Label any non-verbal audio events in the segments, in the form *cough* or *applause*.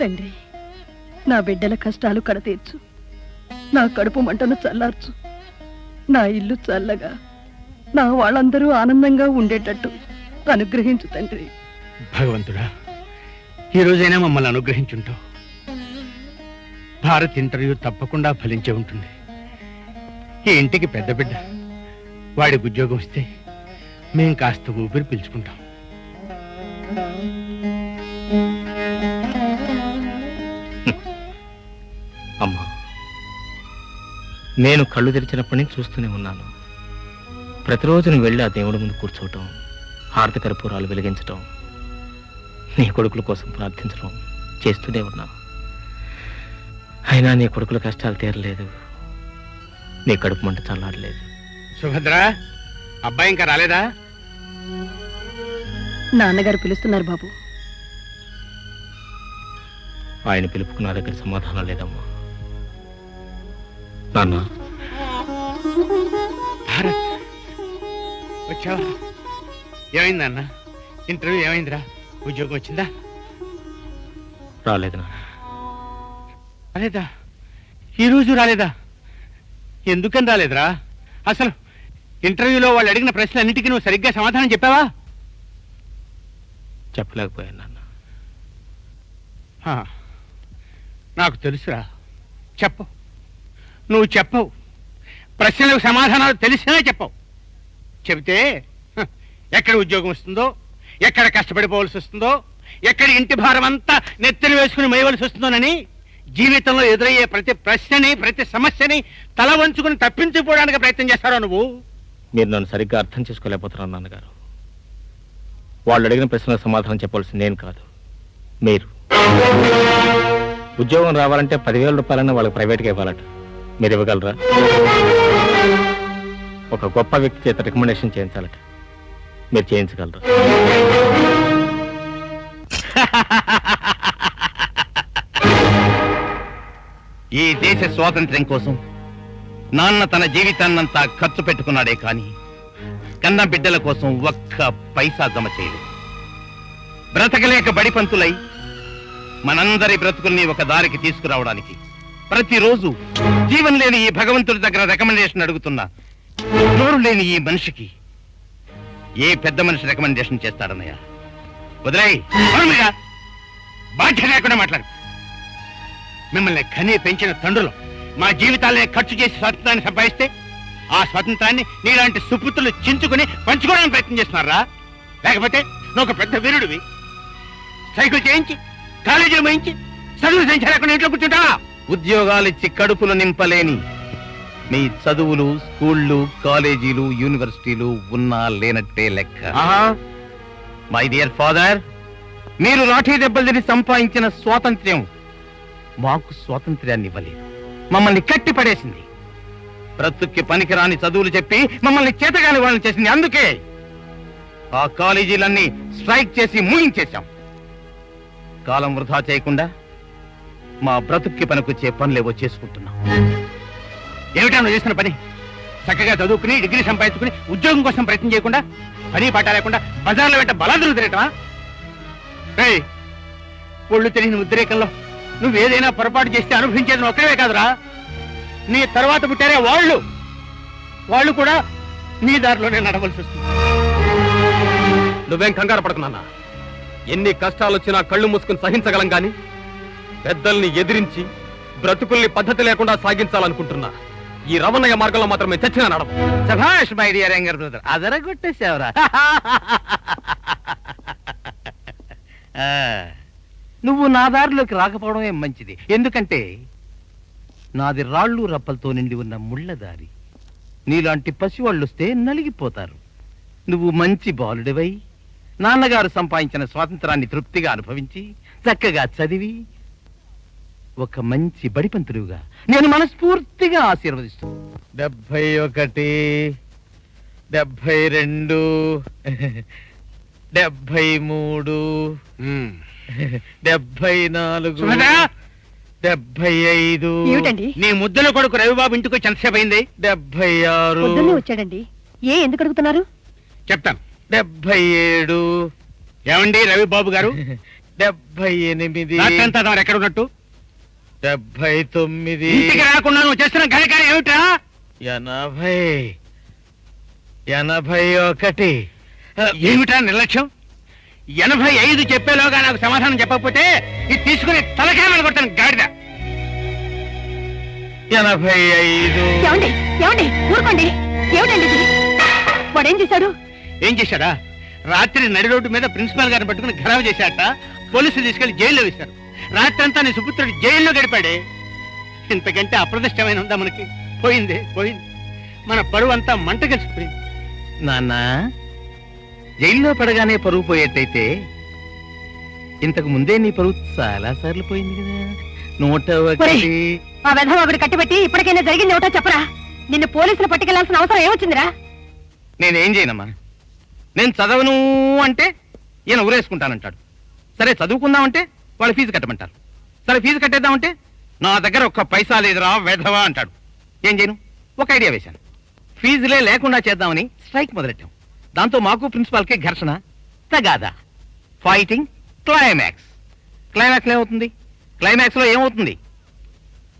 తండ్రి నా బిడ్డల కష్టాలు కడతీర్చు. నా కడుపు మంటను చల్లార్చు. నా ఇల్లు చల్లగా నా వాళ్ళందరూ ఆనందంగా ఉండేటట్టు అనుగ్రహించు తండ్రి. భగవంతుడా ఈ రోజైనా మమ్మల్ని అనుగ్రహించుంటావు. భారత్ ఇంటర్వ్యూ తప్పకుండా ఫలించే ఉంటుంది. ఈ ఇంటికి పెద్ద బిడ్డ వాడికి ఉద్యోగం వస్తే మేం కాస్త ఊపిరి పీల్చుకుంటాం. అమ్మా నేను కళ్ళు తెరిచినప్పటి నుంచి చూస్తూనే ఉన్నాను. ప్రతిరోజు నువ్వు వెళ్ళి ఆ దేవుడి ముందు కూర్చోవటం హారతి కర్పూరాలు వెలిగించటం నీ కొడుకుల కోసం ప్రార్థించడం చేస్తూనే ఉన్నా. అయినా నీ కొడుకుల కష్టాలు తీరలేదు. నీ కడుపు మంట చల్లారలేదు. సుభద్ర అబ్బాయి ఇంకా రాలేదా? నాన్నగారు పిలుస్తున్నారు బాబు. ఆయన పిలుపుకు నా దగ్గర సమాధానం లేదమ్మా. నాన్న. భారత్. వచ్చావా? ఏమైందన్న ఇంటర్వ్యూ ఏమైందిరా? ఉద్యోగం వచ్చిందా? రాలేదు నాన్న. రాలేదా? ఈ రోజు రాలేదా? ఎందుకని రాలేదురా? అసలు ఇంటర్వ్యూలో వాళ్ళు అడిగిన ప్రశ్నలన్నిటికీ నువ్వు సరిగ్గా సమాధానం చెప్పావా? చెప్పలేకపోయాను నాన్న. నాకు తెలుసురా. చెప్పు. నువ్వు చెప్పవు ప్రశ్నలకు సమాధానాలు తెలిసినా చెప్పవు. చెబితే ఎక్కడ ఉద్యోగం వస్తుందో ఎక్కడ కష్టపడిపోవలసి వస్తుందో ఎక్కడ ఇంటి భారం అంతా నెత్తిన వేసుకుని మేయవలసి వస్తుందోనని జీవితంలో ఎదురయ్యే ప్రతి ప్రశ్నని ప్రతి సమస్యని తల వంచుకుని తప్పించుకోవడానికి ప్రయత్నం చేస్తారో నువ్వు? మీరు నన్ను సరిగ్గా అర్థం చేసుకోలేకపోతున్నాను నాన్నగారు. వాళ్ళు అడిగిన ప్రశ్నలకు సమాధానం చెప్పాల్సింది నేను కాదు మీరు. ఉద్యోగం రావాలంటే పదివేల రూపాయలన్నా వాళ్ళకి ప్రైవేట్గా ఇవ్వాలట. మీరు ఇవ్వగలరా? ఒక గొప్ప వ్యక్తి చేత రికమెండేషన్ చేయించాలట. మీరు చేయించగలరా? ఈ దేశ స్వాతంత్ర్యం కోసం నాన్న తన జీవితాన్నంతా ఖర్చు పెట్టుకున్నాడే కానీ కన్న బిడ్డల కోసం ఒక్క పైసా జమ చేయలేదు. బ్రతకలేక బడిపంతులై మనందరి బ్రతుకుల్ని ఒక దారికి తీసుకురావడానికి ప్రతిరోజు జీవం లేని ఈ భగవంతుడి దగ్గర రికమెండేషన్ అడుగుతున్నా. నోరు లేని ఈ మనిషికి ఏ పెద్ద మనిషి రికమెండేషన్ చేస్తాడన్నయ్య? వదిలేయ్ బాధ్యత లేకుండా మాట్లాడు. మిమ్మల్ని కనీ పెంచిన తండ్రులు మా జీవితాలే ఖర్చు చేసి స్వాతంత్రాన్ని సంపాదిస్తే ఆ స్వాతంత్రాన్ని నీలాంటి సుపుత్రులు చించుకుని పంచుకోవడానికి ప్రయత్నం చేస్తున్నారా? లేకపోతే నువ్వు ఒక పెద్ద వీరుడివి. సైకిల్ చేయించి కాలేజీలు వేయించి చదువు చేయించలేకుండా ఇంట్లో కూర్చుంటావా? ఉద్యోగాలిచ్చి కడుపులు నింపలేని. మీ చదువులు స్కూళ్ళు కాలేజీలు యూనివర్సిటీలు ఉన్నా లేనట్టే లెక్క. మై డియర్ ఫాదర్ మీరు లాఠీ దెబ్బలు తిని సంపాదించిన స్వాతంత్ర్యం మాకు స్వాతంత్ర్యాన్ని ఇవ్వలేదు. మమ్మల్ని కట్టి పడేసింది బ్రతుక్కి పనికిరాని చదువులు చెప్పి మమ్మల్ని చేతగాని వాళ్ళని చేసింది. అందుకే ఆ కాలేజీలన్నీ స్ట్రైక్ చేసి ముగించేశాం కాలం వృధా చేయకుండా మా బ్రతుక్కి పనికొచ్చే పనులేవో చేసుకుంటున్నాం. ఏమిటా నువ్వు చేస్తున్న పని? చక్కగా చదువుకుని డిగ్రీ సంపాదించుకుని ఉద్యోగం కోసం ప్రయత్నం చేయకుండా పని పాట లేకుండా బజార్లో వెంట బలాదులు తిరగటమా? రేయ్, ఒళ్ళు తెలియని ఉద్రేకంలో నువ్వు ఏదైనా పొరపాటు చేస్తే అనుభవించేది ఒక్కడే కాదురా. నీ తర్వాత పుట్టారే వాళ్ళు. వాళ్ళు కూడా నీ దారిలోనే నడవలసి వస్తుంది. నువ్వేం కంగారు పడుకున్నా ఎన్ని కష్టాలు వచ్చినా కళ్ళు మూసుకుని సహించగలం కానీ పెద్దల్ని ఎదిరించి బ్రతుకుల్ని పద్ధతి లేకుండా సాగించాలనుకుంటున్నా. ఈ రవణయ్య మార్గంలో మాత్రమే చచ్చిన నడవం సభాష్ మై డియర్ యంగర్ బ్రదర్. అదరగొట్టేసావరా నువ్వు నా దారిలోకి రాకపోవడమే మంచిది. ఎందుకంటే నాది రాళ్ళు రప్పలతో నిండి ఉన్న ముళ్ళ దారి. నీలాంటి పసివాళ్ళు వస్తే నలిగిపోతారు. నువ్వు మంచి బాలుడివై నాన్నగారు సంపాదించిన స్వాతంత్రాన్ని తృప్తిగా అనుభవించి చక్కగా చదివి ఒక మంచి బడిపంతులుగా నేను మనస్ఫూర్తిగా ఆశీర్వదిస్తున్నాను డెబ్బై ఒకటి డెబ్బై రెండు డెబ్బై మూడు డెబ్బై నాలుగు డెబ్బై ఐదు ఏమిటండి? నీ ముద్దుల కొడుకు రవిబాబు ఇంటికి వచ్చి ఎంతసేపు అయింది? డెబ్బై ఆరు పొద్దున్నే వచ్చాడండి. ఏ ఎందుకు అడుగుతున్నారు? చెప్తాను. డెబ్బై ఏడు ఏమండి రవిబాబు గారు? *laughs* డెబ్బై ఎనిమిది రాత్రంతా తమరు ఎక్కడ ఉన్నట్టు? డెబ్బై తొమ్మిది. ఇంటికి రాకుండా నువ్వు చేస్తున్న ఘనకార్యం ఏమిటా ఎనభై. ఎనభై ఒకటి. ఏమిటా నిర్లక్ష్యం? ఎనభై ఐదు చెప్పేలోగా నాకు సమాధానం చెప్పకపోతే ఇది తీసుకుని తలకాయలు కొట్టాను గాడిద. ఎనభై ఐదు. ఏమండి? ఏమండి? ఊరుకోండి. ఏమిటండి ఇది? వాడేం చేశాడు? ఏం చేశారా రాత్రి నడి రోడ్డు మీద ప్రిన్సిపాల్ గారిని పట్టుకుని ఖరాబు చేశాట పోలీసులు తీసుకెళ్ళి జైల్లో వేశారు. రాత్రి అంతా నీ సుపుత్రుడు జైల్లో గడిపాడే. ఇంతకంటే అప్రదిష్టమైన ఉందా మనకి? పోయింది పోయింది. మన పరువు అంతా మంట కలిసిపోయింది నాన్న జైల్లో పడగానే పరుగు పోయేట్టయితే ఇంతకు ముందే నీ పరువు చాలా సార్లు పోయింది కదా. నూట ఒకటి. ఆ వెధవ ఒకటి కట్టిపెట్టి ఇప్పటికైనా జరిగింది ఏమిటో చెప్పరా? నిన్ను పోలీసులు పట్టుకెళ్ళాల్సిన అవసరం ఏమొచ్చిందిరా? నేనేం చేయనమ్మా? నేను చదవను అంటే ఈయన ఊరేసుకుంటానంటాడు. సరే చదువుకుందామంటే వాళ్ళు ఫీజు కట్టమంటారు. సరే ఫీజు కట్టేద్దామంటే నా దగ్గర ఒక్క పైసా లేదురా వెధవా అంటాడు. ఏం చేయను? ఒక ఐడియా వేశాను. ఫీజులే లేకుండా చేద్దామని స్ట్రైక్ మొదలెట్టాం. దాంతో మాకు ప్రిన్సిపాల్కి ఘర్షణ తగాదా. ఫైటింగ్ క్లైమాక్స్ క్లైమాక్స్ ఏమవుతుంది? క్లైమాక్స్లో ఏమవుతుంది?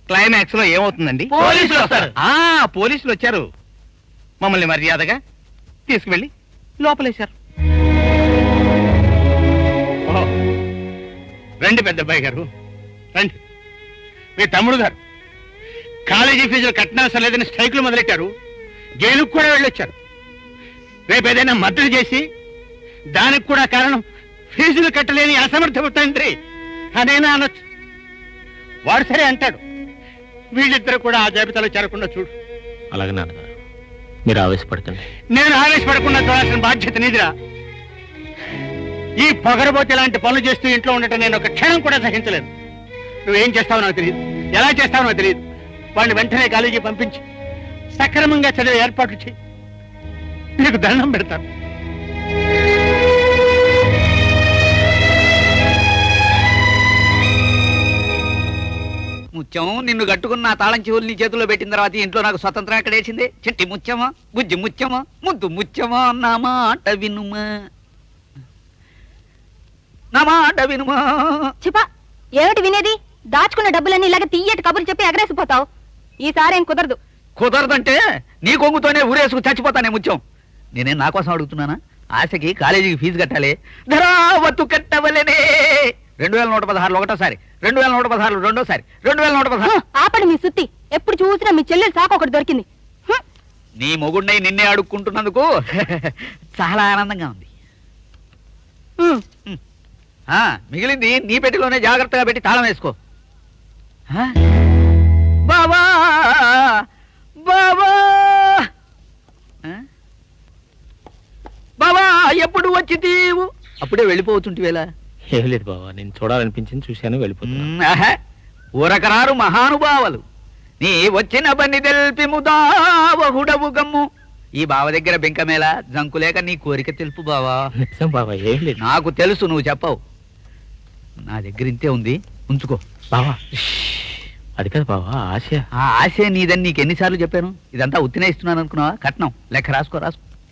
క్లైమాక్స్లో ఏమవుతుందండి? పోలీసులు వస్తారు. ఆ పోలీసులు వచ్చారు. మమ్మల్ని మర్యాదగా తీసుకువెళ్ళి లోపలేశారు. రండి పెద్ద అబ్బాయి గారు. రండి. మీ తమ్ముడు గారు. కాలేజీ ఫీజులు కట్టినవసరం లేదని స్ట్రైకులు మొదలెట్టారు. జైలుకు కూడా వెళ్ళొచ్చారు. రేపు ఏదైనా మద్దతు చేసి దానికి కూడా కారణం ఫీజులు కట్టలేని అసమర్థ తండ్రి అదేనా అనొచ్చు. వాడు సరే అంటాడు. వీళ్ళిద్దరు కూడా ఆ జాబితాలో చేరకుండా చూడు. అలాగే నాన్నగారు. మీరు ఆవేశపడకండి. నేను ఆవేశపడకుండా చూడాల్సిన బాధ్యత నీదిరా. ఈ పొగరబోతే ఇలాంటి పనులు చేస్తూ ఇంట్లో ఉండటం నేను ఒక క్షణం కూడా సహించలేదు. నువ్వేం చేస్తావు నాకు తెలియదు. ఎలా చేస్తావో నాకు తెలియదు. వాడిని వెంటనే కాలేజీ పంపించి సక్రమంగా చదివే ఏర్పాట్లు చేయి. నీకు దండం పెడతాను. ముత్యం నిన్ను కట్టుకున్న తాళం చెవులు నీ చేతిలో పెట్టిన తర్వాత ఈ ఇంట్లో నాకు స్వతంత్రం ఎక్కడేసింది చిట్టి ముత్యమా? బుజ్జి ముత్యమా? ముద్దు ముత్యమా? నా మాట వినుమా? నా మాట వినుమా? చిపా ఏమిటి వినేది? దాచుకున్న డబ్బులన్నీ ఇలాగ తీయటి కబుర్లు చెప్పి ఎగరేసిపోతావు. ఈసారేం కుదరదు. కుదరదంటే నీ కొంగుతోనే ఊరేసుకు చచ్చిపోతానే ముత్యం. నేనేం నా కోసం అడుగుతున్నానా? ఆశకి కాలేజీకి ఫీజు కట్టాలి. ధరావత్తు కట్టవలనే. రెండు వేల నూట పదహారులు ఒకటోసారి రెండు వేల నూట పదహారులు రెండోసారి రెండు వేల నూట పదహారు. ఆపడి మీ సుత్తి. ఎప్పుడు చూసినా మీ చెల్లెలు సాకు ఒకటి దొరికింది. నీ మొగుడినై నిన్నే అడుక్కుంటున్నందుకు *laughs* చాలా ఆనందంగా ఉంది. మిగిలింది నీ పెట్టిలోనే జాగ్రత్తగా పెట్టి తాళం వేసుకో? బావా! బావా! ఆ? బావా ఎప్పుడు వచ్చి తీవు అప్పుడే వెళ్ళిపోతుంటివేలా ఏం లేదు బాబా నేను చూడాలనిపించింది చూశాను ఆహా. ఊరకరారు మహానుభావులు. నీ వచ్చిన పని తెల్పి ముదావహుడవు గమ్ము. ఈ బావ దగ్గర బెంకమేళ జంకులేక నీ కోరిక తెలుపు బావా. బాబా ఏం లేదు. నాకు తెలుసు నువ్వు చెప్పవు. నా దగ్గర ఇంతే ఉంది. ఉంచుకో. బావా. అది కాదు బావా ఆశ. ఆ ఆశ నీదని నీకు ఎన్నిసార్లు చెప్పాను? ఇదంతా ఉత్తినే ఇస్తున్నాను అనుకున్నావా? కట్నం. లెక్క రాసుకో రాసుకో.